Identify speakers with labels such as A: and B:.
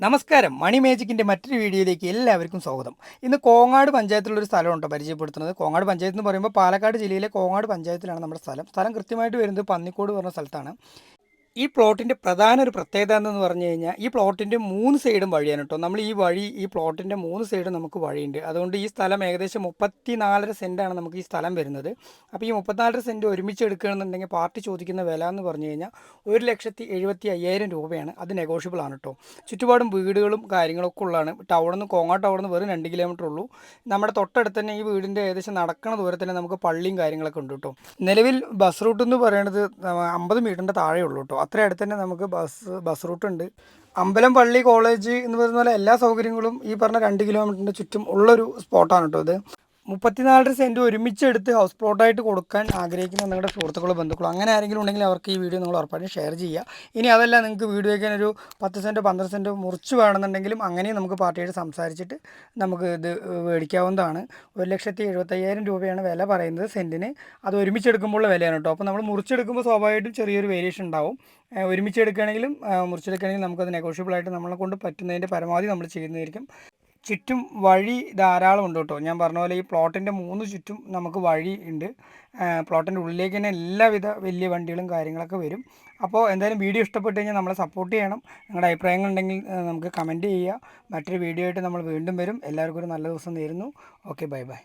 A: നമസ്കാരം. മണി മേജിക്കിന്റെ മറ്റൊരു വീഡിയോയിലേക്ക് എല്ലാവർക്കും സ്വാഗതം. ഇന്ന് കോങ്ങാട് പഞ്ചായത്തിലുള്ളൊരു സ്ഥലമുണ്ട് പരിചയപ്പെടുത്തുന്നത്. കോങ്ങാട് പഞ്ചായത്ത് എന്ന് പറയുമ്പോൾ പാലക്കാട് ജില്ലയിലെ കോങ്ങാട് പഞ്ചായത്തിലാണ് നമ്മുടെ സ്ഥലം. സ്ഥലം കൃത്യമായിട്ട് വരുന്നത് പന്നിക്കോട് പറഞ്ഞ സ്ഥലത്താണ്. ഈ പ്ലോട്ടിന്റെ പ്രധാന ഒരു പ്രത്യേകത എന്ന് പറഞ്ഞു കഴിഞ്ഞാൽ ഈ പ്ലോട്ടിന്റെ മൂന്ന് സൈഡും വഴിയാണ് കേട്ടോ നമ്മൾ ഈ വഴി ഈ പ്ലോട്ടിന്റെ മൂന്ന് സൈഡും നമുക്ക് വഴിയുണ്ട്. അതുകൊണ്ട് ഈ സ്ഥലം ഏകദേശം മുപ്പത്തി നാലര സെന്റാണ് നമുക്ക് ഈ സ്ഥലം വരുന്നത്. അപ്പോൾ ഈ മുപ്പത്തിനാലര സെന്റ് ഒരുമിച്ച് എടുക്കുകയാണെന്നുണ്ടെങ്കിൽ പാർട്ടി ചോദിക്കുന്ന വില എന്ന് പറഞ്ഞു കഴിഞ്ഞാൽ ഒരു ലക്ഷത്തി എഴുപത്തി അയ്യായിരം രൂപയാണ്. അത് നെഗോഷ്യബിൾ ആണ് കേട്ടോ ചുറ്റുപാടും വീടുകളും കാര്യങ്ങളൊക്കെ ഉള്ളതാണ്. ടൗണിൽ നിന്ന് കോങ്ങാട് ടൗണിൽ വെറും രണ്ട് കിലോമീറ്റർ ഉള്ളൂ. നമ്മുടെ തൊട്ടടുത്ത് തന്നെ ഈ വീടിന്റെ ഏകദേശം നടക്കണ ദൂരത്തിൽ നമുക്ക് പള്ളിയും കാര്യങ്ങളൊക്കെ ഉണ്ട് കേട്ടോ നിലവിൽ ബസ് റൂട്ട് എന്ന് പറയുന്നത് അമ്പത് മീറ്ററിന്റെ താഴെ ഉള്ളൂ കേട്ടോ അത്ര അടുത്ത് തന്നെ നമുക്ക് ബസ് ബസ് റൂട്ട് ഉണ്ട്. അമ്പലം പള്ളി കോളേജ് എന്ന് പറയുന്ന പോലെ എല്ലാ സൗകര്യങ്ങളും ഈ പറഞ്ഞ രണ്ട് കിലോമീറ്ററിന്റെ ചുറ്റും ഉള്ളൊരു സ്പോട്ടാണ് കേട്ടോ ഇത്. മുപ്പത്തിനാലര സെന്റ് ഒരുമിച്ച് എടുത്ത് ഹൗസ് പ്ലോട്ടായിട്ട് കൊടുക്കാൻ ആഗ്രഹിക്കുന്ന നിങ്ങളുടെ സുഹൃത്തുക്കളോ ബന്ധുക്കളോ അങ്ങനെ ആരെങ്കിലും ഉണ്ടെങ്കിൽ അവർക്ക് ഈ വീഡിയോ നിങ്ങൾ ഉറപ്പായിട്ടും ഷെയർ ചെയ്യുക. ഇനി അതല്ല നിങ്ങൾക്ക് വീഡിയോ വയ്ക്കാൻ ഒരു പത്ത് സെന്റോ പന്ത്രണ്ട് സെന്റോ മുറിച്ച് വേണമെന്നുണ്ടെങ്കിലും അങ്ങനെയും നമുക്ക് പാർട്ടിയായിട്ട് സംസാരിച്ചിട്ട് നമുക്ക് ഇത് മേടിക്കാവുന്നതാണ്. ഒരു ലക്ഷത്തി എഴുപത്തയ്യായിരം രൂപയാണ് വില പറയുന്നത് സെന്റിന് അത് ഒരുമിച്ചെടുക്കുമ്പോഴുള്ള വിലയാണ് കേട്ടോ. അപ്പോൾ നമ്മൾ മുറിച്ചെടുക്കുമ്പോൾ സ്വാഭാവികമായിട്ടും ചെറിയൊരു വേരിയേഷൻ ഉണ്ടാവും. ഒരുമിച്ചെടുക്കുകയാണെങ്കിലും മുറിച്ചെടുക്കുകയാണെങ്കിലും നമുക്കത് നെഗോഷ്യബിളായിട്ട് നമ്മളെ കൊണ്ട് പറ്റുന്നതിന്റെ പരമാവധി നമ്മൾ ചെയ്യുന്നതായിരിക്കും. ചുറ്റും വഴി ധാരാളം ഉണ്ട് കേട്ടോ ഞാൻ പറഞ്ഞ പോലെ ഈ പ്ലോട്ടിന്റെ മൂന്ന് ചുറ്റും നമുക്ക് വഴി ഉണ്ട്. പ്ലോട്ടിന്റെ ഉള്ളിലേക്ക് തന്നെ എല്ലാവിധ വലിയ വണ്ടികളും കാര്യങ്ങളൊക്കെ വരും. അപ്പോൾ എന്തായാലും വീഡിയോ ഇഷ്ടപ്പെട്ട് കഴിഞ്ഞാൽ നമ്മളെ സപ്പോർട്ട് ചെയ്യണം. നിങ്ങളുടെ അഭിപ്രായങ്ങൾ ഉണ്ടെങ്കിൽ നമുക്ക് കമന്റ് ചെയ്യുക. മറ്റൊരു വീഡിയോ ആയിട്ട് നമ്മൾ വീണ്ടും വരും. എല്ലാവർക്കും ഒരു നല്ല ദിവസം നേരുന്നു. Okay bye bye